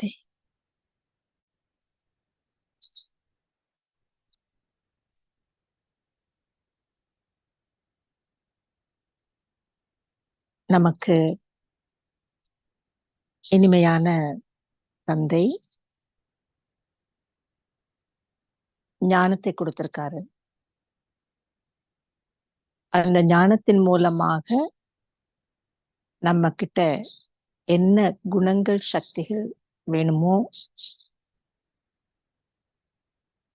சாந்தி நமக்கு இனிமையான தந்தை ஞானத்தை கொடுத்திருக்காரு. அந்த ஞானத்தின் மூலமாக நம்ம கிட்ட என்ன குணங்கள் சக்திகள் வேணுமோ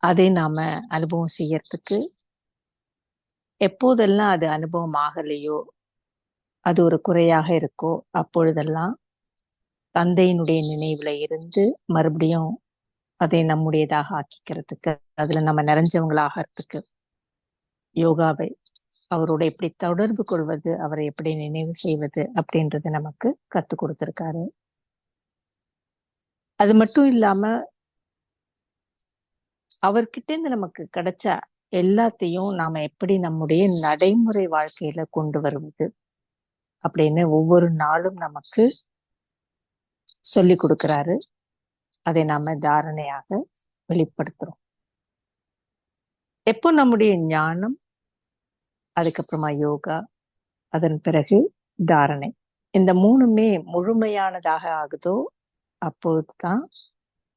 அதை நாம அனுபவம் செய்யறதுக்கு எப்போதெல்லாம் அது அனுபவம் ஆகலையோ அது ஒரு குறையாக இருக்கோ அப்பொழுதெல்லாம் தந்தையினுடைய நினைவுல இருந்து மறுபடியும் அதை நம்முடையதாக ஆக்கிக்கிறதுக்கு அதுல நம்ம நிறைஞ்சவங்களாகிறதுக்கு யோகாவை அவரோட எப்படி தொடர்பு கொள்வது அவரை எப்படி நினைவு செய்வது அப்படின்றது நமக்கு கத்து கொடுத்திருக்காரு. அது மட்டும் இல்லாம அவர்கிட்ட இருந்து நமக்கு கிடைச்ச எல்லாத்தையும் நாம எப்படி நம்முடைய நடைமுறை வாழ்க்கையில கொண்டு வருவது அப்படின்னு ஒவ்வொரு நாளும் நமக்கு சொல்லி கொடுக்கிறாரு. அதை நாம தாரணையாக வெளிப்படுத்துறோம். எப்போ நம்முடைய ஞானம் அதுக்கப்புறமா யோகா அதன் பிறகு தாரணை. இந்த மூணுமே முழுமையானதாக ஆகுதோ அப்போதுதான்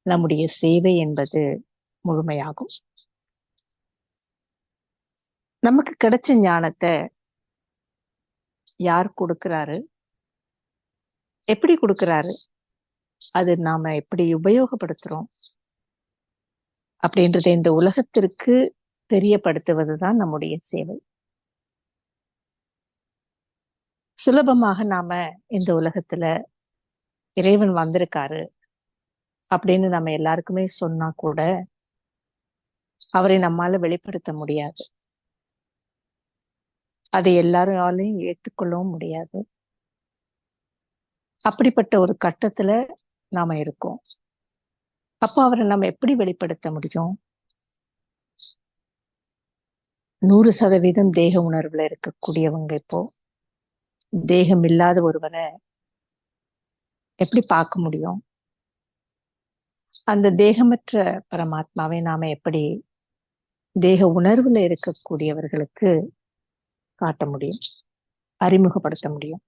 நம்முடைய சேவை என்பது முழுமையாகும். நமக்கு கிடைச்ச ஞானத்தை யார் கொடுக்கிறாரு? எப்படி கொடுக்கிறாரு? அது நாம எப்படி உபயோகப்படுத்துறோம்? அப்படின்றத இந்த உலகத்திற்கு தெரியப்படுத்துவதுதான் நம்முடைய சேவை. சுலபமாக நாம இந்த உலகத்துல இறைவன் வந்திருக்காரு அப்படின்னு நம்ம எல்லாருக்குமே சொன்னா கூட அவரை நம்மால வெளிப்படுத்த முடியாது. அதை எல்லாராலையும் ஏற்றுக்கொள்ளவும் முடியாது. அப்படிப்பட்ட ஒரு கட்டத்துல நாம இருக்கோம். அப்போ அவரை நம்ம எப்படி வெளிப்படுத்த முடியும்? நூறு சதவீதம் தேக உணர்வுல இருக்கக்கூடியவங்க இப்போ. தேகம் இல்லாத ஒருவரை எப்படி பார்க்க முடியும்? அந்த தேகமற்ற பரமாத்மாவை நாம எப்படி தேக உணர்வுல இருக்கக்கூடியவர்களுக்கு காட்ட முடியும்? அறிமுகப்படுத்த முடியும்?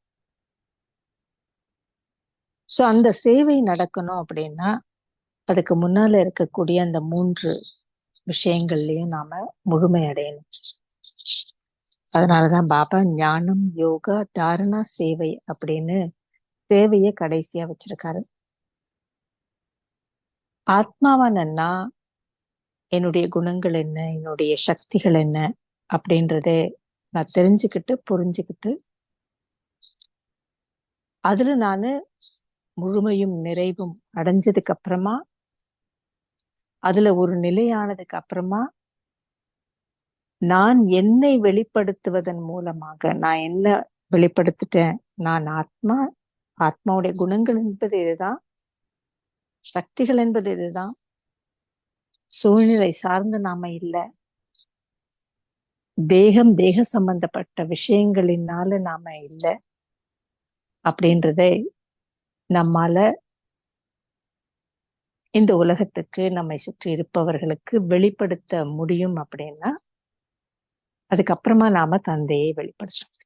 சோ அந்த சேவை நடக்கணும் அப்படின்னா அதுக்கு முன்னால இருக்கக்கூடிய அந்த மூன்று விஷயங்கள்லயும் நாம முழுமை அடையணும். அதனாலதான் பாபா ஞானம் யோகா தாரணா சேவை அப்படின்னு சேவைய கடைசியா வச்சிருக்காரு. ஆத்மாவானன்னா என்னுடைய குணங்கள் என்ன என்னுடைய சக்திகள் என்ன அப்படின்றத நான் தெரிஞ்சுக்கிட்டு புரிஞ்சுக்கிட்டு அதுல நான் முழுமையும் நிறைவும் அடைஞ்சதுக்கு அப்புறமா அதுல ஒரு நிலையானதுக்கு அப்புறமா நான் என்னை வெளிப்படுத்துவதன் மூலமாக நான் என்ன வெளிப்படுத்திட்டேன் நான் ஆத்மா ஆத்மாவுடைய குணங்கள் என்பது இதுதான் சக்திகள் என்பது இதுதான் சூழ்நிலை சார்ந்து நாம இல்லை. தேகம் தேக சம்பந்தப்பட்ட விஷயங்களினால நாம இல்லை. அப்படின்றதை நம்மால இந்த உலகத்துக்கு நம்மை சுற்றி இருப்பவர்களுக்கு வெளிப்படுத்த முடியும் அப்படின்னா அதுக்கப்புறமா நாம தந்தையை வெளிப்படுத்தணும்.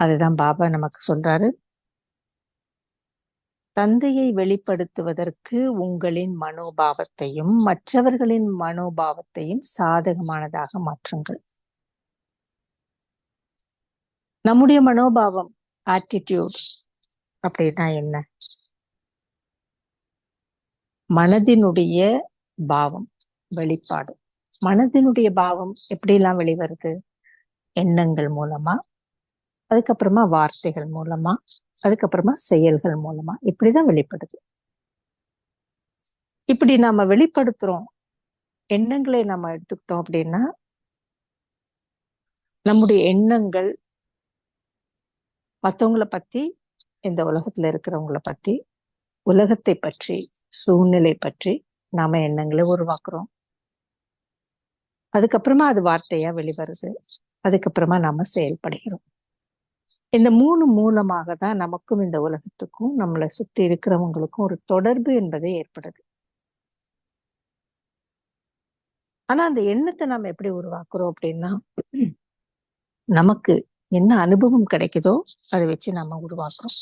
அதுதான் பாபா நமக்கு சொல்றாரு. தந்தையை வெளிப்படுத்துவதற்கு உங்களின் மனோபாவத்தையும் மற்றவர்களின் மனோபாவத்தையும் சாதகமானதாக மாற்றுங்கள். நம்முடைய மனோபாவம் ஆட்டிடியூட் அப்படின்னா என்ன? மனதினுடைய பாவம் வெளிப்பாடு. மனதினுடைய பாவம் எப்படிலாம் வெளிவருது? எண்ணங்கள் மூலமா அதுக்கப்புறமா வார்த்தைகள் மூலமா அதுக்கப்புறமா செயல்கள் மூலமா இப்படிதான் வெளிப்படுது. இப்படி நாம வெளிப்படுத்துறோம். எண்ணங்களை நம்ம எடுத்துக்கிட்டோம் அப்படின்னா நம்முடைய எண்ணங்கள் மற்றவங்களை பத்தி இந்த உலகத்துல இருக்கிறவங்கள பத்தி உலகத்தை பற்றி சூழ்நிலை பற்றி நாம எண்ணங்களை உருவாக்குறோம். அதுக்கப்புறமா அது வார்த்தையா வெளிவருது. அதுக்கப்புறமா நாம செயல்படுகிறோம். இந்த மூணு மூலமாக தான் நமக்கும் இந்த உலகத்துக்கும் நம்மளை சுத்தி இருக்கிறவங்களுக்கும் ஒரு தொடர்பு என்பது ஏற்படுது. ஆனா அந்த எண்ணத்தை நம்ம எப்படி உருவாக்குறோம் அப்படின்னா நமக்கு என்ன அனுபவம் கிடைக்குதோ அதை வச்சு நம்ம உருவாக்குறோம்.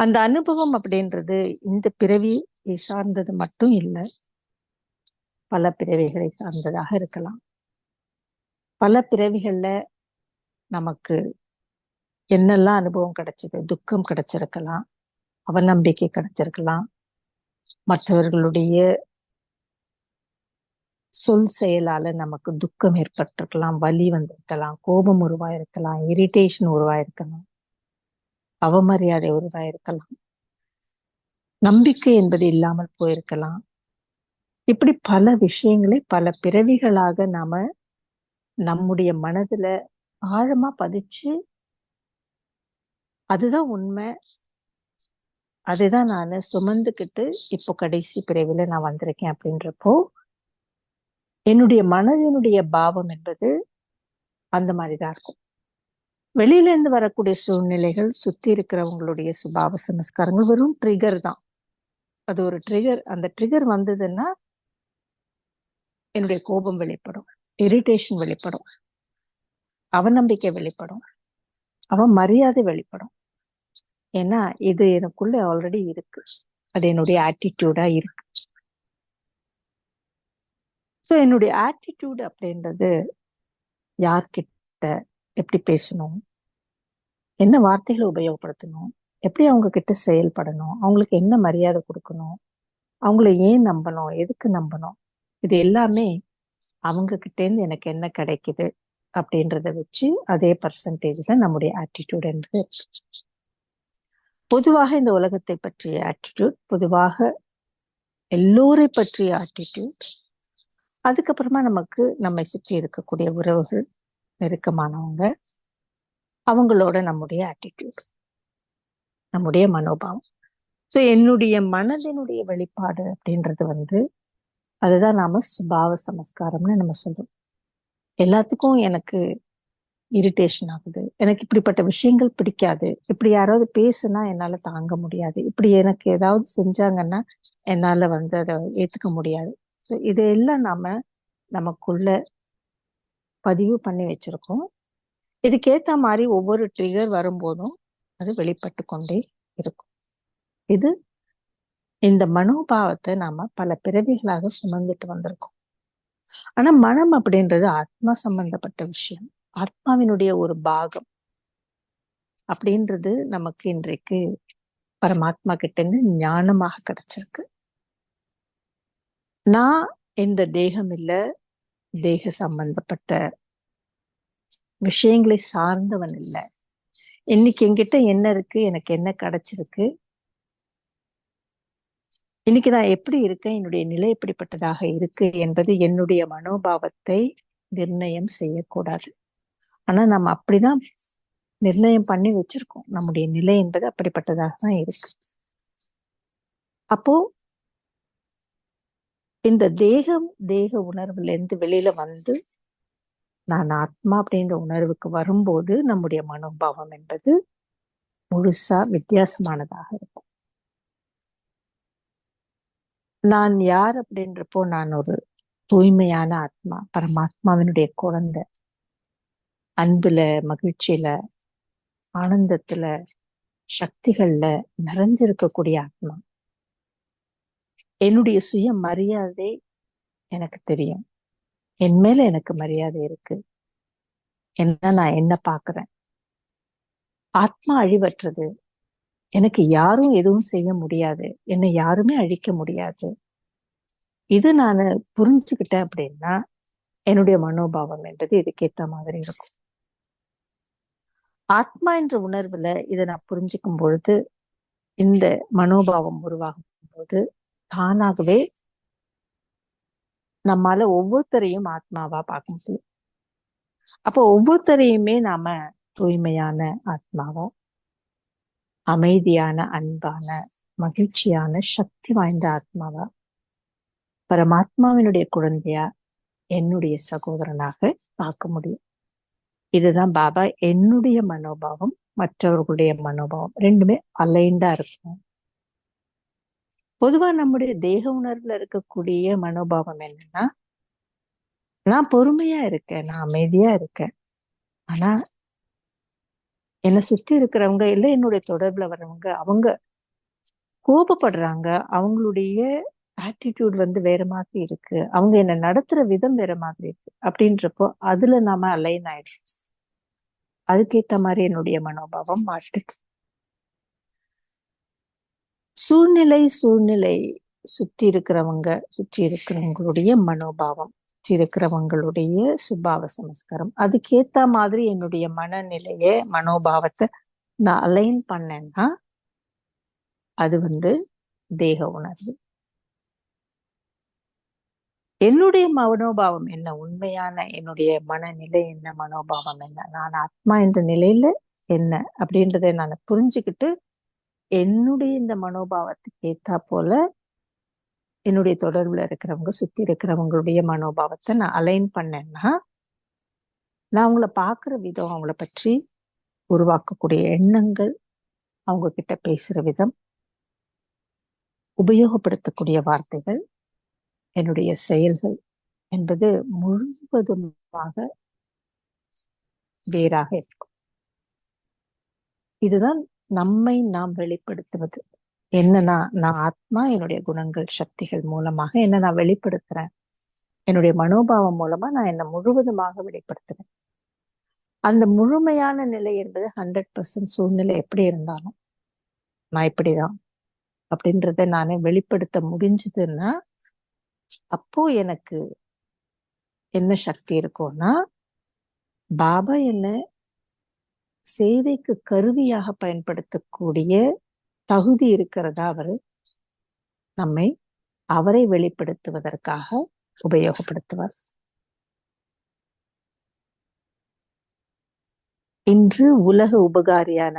அந்த அனுபவம் அப்படின்றது இந்த பிறவி சார்ந்தது மட்டும் இல்லை பல பிறவிகளை சார்ந்ததாக இருக்கலாம். பல பிறவிகள்ல நமக்கு என்னெல்லாம் அனுபவம் கிடைச்சது? துக்கம் கிடைச்சிருக்கலாம். அவநம்பிக்கை கிடைச்சிருக்கலாம். மற்றவர்களுடைய சொல் செயலால நமக்கு துக்கம் ஏற்பட்டிருக்கலாம். வலி வந்திருக்கலாம். கோபம் உருவாயிருக்கலாம். இரிட்டேஷன் உருவாயிருக்கலாம். அவமரியாதை உருவாயிருக்கலாம். நம்பிக்கை என்பது இல்லாமல் போயிருக்கலாம். இப்படி பல விஷயங்களை பல பிறவிகளாக நாம நம்முடைய மனதுல ஆழமா பதிச்சு அதுதான் உண்மை. அதுதான் நான் சுமந்துக்கிட்டு இப்போ கடைசி பிறவில நான் வந்திருக்கேன் அப்படின்றப்போ என்னுடைய மனதினுடைய பாவம் என்பது அந்த மாதிரிதான் இருக்கும். வெளியில இருந்து வரக்கூடிய சூழ்நிலைகள் சுற்றி இருக்கிறவங்களுடைய சுபாவ சமஸ்காரங்கள் வெறும் ட்ரிகர் தான். அது ஒரு ட்ரிகர் அந்த ட்ரிகர் வந்ததுன்னா என்னுடைய கோபம் வெளிப்படும் இரிட்டேஷன் வெளிப்படும் அவநம்பிக்கை வெளிப்படும். அவன் மரியாதை வெளிப்படும். ஏன்னா இது எனக்குள்ள ஆல்ரெடி இருக்கு. அது என்னுடைய ஆட்டிடியூடா இருக்கு. ஸோ என்னுடைய ஆட்டிடியூட் அப்படின்றது யார்கிட்ட எப்படி பேசணும்? என்ன வார்த்தைகளை உபயோகப்படுத்தணும்? எப்படி அவங்க கிட்ட செயல்படணும்? அவங்களுக்கு என்ன மரியாதை கொடுக்கணும்? அவங்கள ஏன் நம்பணும்? எதுக்கு நம்பணும்? இது எல்லாமே அவங்க கிட்டேருந்து எனக்கு என்ன கிடைக்குது? அப்படின்றத வச்சு அதே பர்சன்டேஜ்ல நம்முடைய ஆட்டிடியூட் என்பது. பொதுவாக இந்த உலகத்தை பற்றிய ஆட்டிடியூட் பொதுவாக எல்லோரை பற்றிய ஆட்டிடியூட் அதுக்கப்புறமா நமக்கு நம்மை சுற்றி இருக்கக்கூடிய உறவுகள் நெருக்கமானவங்க அவங்களோட நம்முடைய ஆட்டிடியூட் நம்முடைய மனோபாவம். ஸோ என்னுடைய மனதினுடைய வெளிப்பாடு அப்படின்றது வந்து அதுதான் நாம சுபாவ சமஸ்காரம்னு நம்ம சொல்றோம். எல்லாத்துக்கும் எனக்கு இரிட்டேஷன் ஆகுது. எனக்கு இப்படிப்பட்ட விஷயங்கள் பிடிக்காது. இப்படி யாராவது பேசுனா என்னால தாங்க முடியாது. இப்படி எனக்கு ஏதாவது செஞ்சாங்கன்னா என்னால வந்து அதை ஏத்துக்க முடியாது. ஸோ இதையெல்லாம் நாம நமக்குள்ள பதிவு பண்ணி வச்சிருக்கோம். இதுக்கேத்த மாதிரி ஒவ்வொரு ட்ரிகர் வரும்போதும் அது வெளிப்பட்டு கொண்டே இருக்கும். இது இந்த மனோபாவத்தை நாம பல பிறவிகளாக சுமந்துட்டு வந்திருக்கோம். ஆனா மனம் அப்படின்றது ஆத்மா சம்பந்தப்பட்ட விஷயம். ஆத்மாவினுடைய ஒரு பாகம் அப்படின்றது நமக்கு இன்றைக்கு பரமாத்மா கிட்ட இருந்து ஞானமாக கிடைச்சிருக்கு. நான் இந்த தேகம் இல்ல தேக சம்பந்தப்பட்ட விஷயங்களை சார்ந்தவன் இல்லை. இன்னைக்கு என்கிட்ட என்ன இருக்கு எனக்கு என்ன கிடைச்சிருக்கு இன்னைக்கு நான் எப்படி இருக்கேன்? என்னுடைய நிலை எப்படிப்பட்டதாக இருக்கு? என்பது என்னுடைய மனோபாவத்தை நிர்ணயம் செய்யக்கூடாது. ஆனா நம்ம அப்படிதான் நிர்ணயம் பண்ணி வச்சிருக்கோம். நம்முடைய நிலை என்பது அப்படிப்பட்டதாக தான் இருக்கு. அப்போ இந்த தேகம் தேக உணர்வுல இருந்து வெளியில வந்து நான் ஆத்மா அப்படின்ற உணர்வுக்கு வரும்போது நம்முடைய மனோபாவம் என்பது முழுசா வித்தியாசமானதாக இருக்கும். நான் யார் அப்படின்றப்போ நான் ஒரு தூய்மையான ஆத்மா பரமாத்மாவினுடைய குழந்தை. அன்புல மகிழ்ச்சியில ஆனந்தத்துல சக்திகள்ல நிறைஞ்சிருக்கக்கூடிய ஆத்மா. என்னுடைய சுய மரியாதை எனக்கு தெரியும். என் மேல எனக்கு மரியாதை இருக்கு. என்ன நான் என்ன பாக்குறேன் ஆத்மா அழிவற்றது. எனக்கு யாரும் எதுவும் செய்ய முடியாது. என்னை யாருமே அழிக்க முடியாது. இது நான் புரிஞ்சுக்கிட்டேன் அப்படின்னா என்னுடைய மனோபாவம் என்றது இதுக்கேத்த மாதிரி இருக்கும். ஆத்மா என்ற உணர்வுல இதை நான் புரிஞ்சுக்கும் பொழுது இந்த மனோபாவம் உருவாகும் போது தானாகவே நம்மால ஒவ்வொருத்தரையும் ஆத்மாவா பார்க்க முடியும். அப்போ ஒவ்வொருத்தரையுமே நாம தூய்மையான ஆத்மாவா அமைதியான அன்பான மகிழ்ச்சியான சக்தி வாய்ந்த ஆத்மாவா? பரமாத்மாவினுடைய குழந்தையா என்னுடைய சகோதரனாக பார்க்க முடியும். இதுதான் பாபா என்னுடைய மனோபாவம் மற்றவர்களுடைய மனோபாவம் ரெண்டுமே அலைண்டா இருக்கும். பொதுவா நம்முடைய தேக உணர்வுல இருக்கக்கூடிய மனோபாவம் என்னன்னா நான் பொறுமையா இருக்கேன் நான் அமைதியா இருக்கேன். ஆனா என்னை சுத்தி இருக்கிறவங்க இல்லை என்னுடைய தொடர்பில் வர்றவங்க அவங்க கோபப்படுறாங்க. அவங்களுடைய ஆட்டிடியூட் வந்து வேற மாதிரி இருக்கு. அவங்க என்ன நடத்துற விதம் வேற மாதிரி இருக்கு. அப்படின்றப்போ அதுல நாம அலைன் ஆயிடுச்சு அதுக்கேத்த மாதிரி என்னுடைய மனோபாவம் மாட்டுது சூழ்நிலை சூழ்நிலை சுற்றி இருக்கிறவங்க சுற்றி இருக்கிறவங்களுடைய மனோபாவம். பெற்றிருக்கிறவங்களுடைய சுபாவ சமஸ்காரம். அதுக்கேத்த மாதிரி என்னுடைய மனநிலையை மனோபாவத்தை நான் அலைன் பண்ணேன்னா அது வந்து தேக உணர்வு. என்னுடைய மனோபாவம் என்ன? உண்மையான என்னுடைய மனநிலை என்ன? மனோபாவம் என்ன? நான் ஆத்மா என்ற நிலையில என்ன? அப்படின்றத நான் புரிஞ்சுக்கிட்டு என்னுடைய இந்த மனோபாவத்துக்கு ஏத்தா போல என்னுடைய தொடர்புல இருக்கிறவங்க சுத்தி இருக்கிறவங்களுடைய மனோபாவத்தை நான் அலைன் பண்ணேன்னா நான் அவங்கள பாக்குற விதம் அவங்கள பற்றி உருவாக்கக்கூடிய எண்ணங்கள் அவங்க கிட்ட பேசுற விதம் உபயோகப்படுத்தக்கூடிய வார்த்தைகள் என்னுடைய செயல்கள் என்பது முழுவதுமாக வேறாக இருக்கும். இதுதான் நம்மை நாம் வெளிப்படுத்துவது. என்னன்னா நான் ஆத்மா என்னுடைய குணங்கள் சக்திகள் மூலமாக என்ன நான் வெளிப்படுத்துறேன். என்னுடைய மனோபாவம் மூலமா நான் என்னை முழுவதுமாக வெளிப்படுத்துறேன். அந்த முழுமையான நிலை என்பது ஹண்ட்ரட் பர்சன்ட் சூழ்நிலை எப்படி இருந்தாலும் நான் இப்படிதான் அப்படின்றத நானே வெளிப்படுத்த முடிஞ்சதுன்னா அப்போ எனக்கு என்ன சக்தி இருக்கும்னா பாபா என்ன சேவைக்கு கருவியாக பயன்படுத்தக்கூடிய தகுதி இருக்கிறதா அவர்? நம்மை அவரை வெளிப்படுத்துவதற்காக உபயோகப்படுத்துவார். இன்று உலக உபகாரியான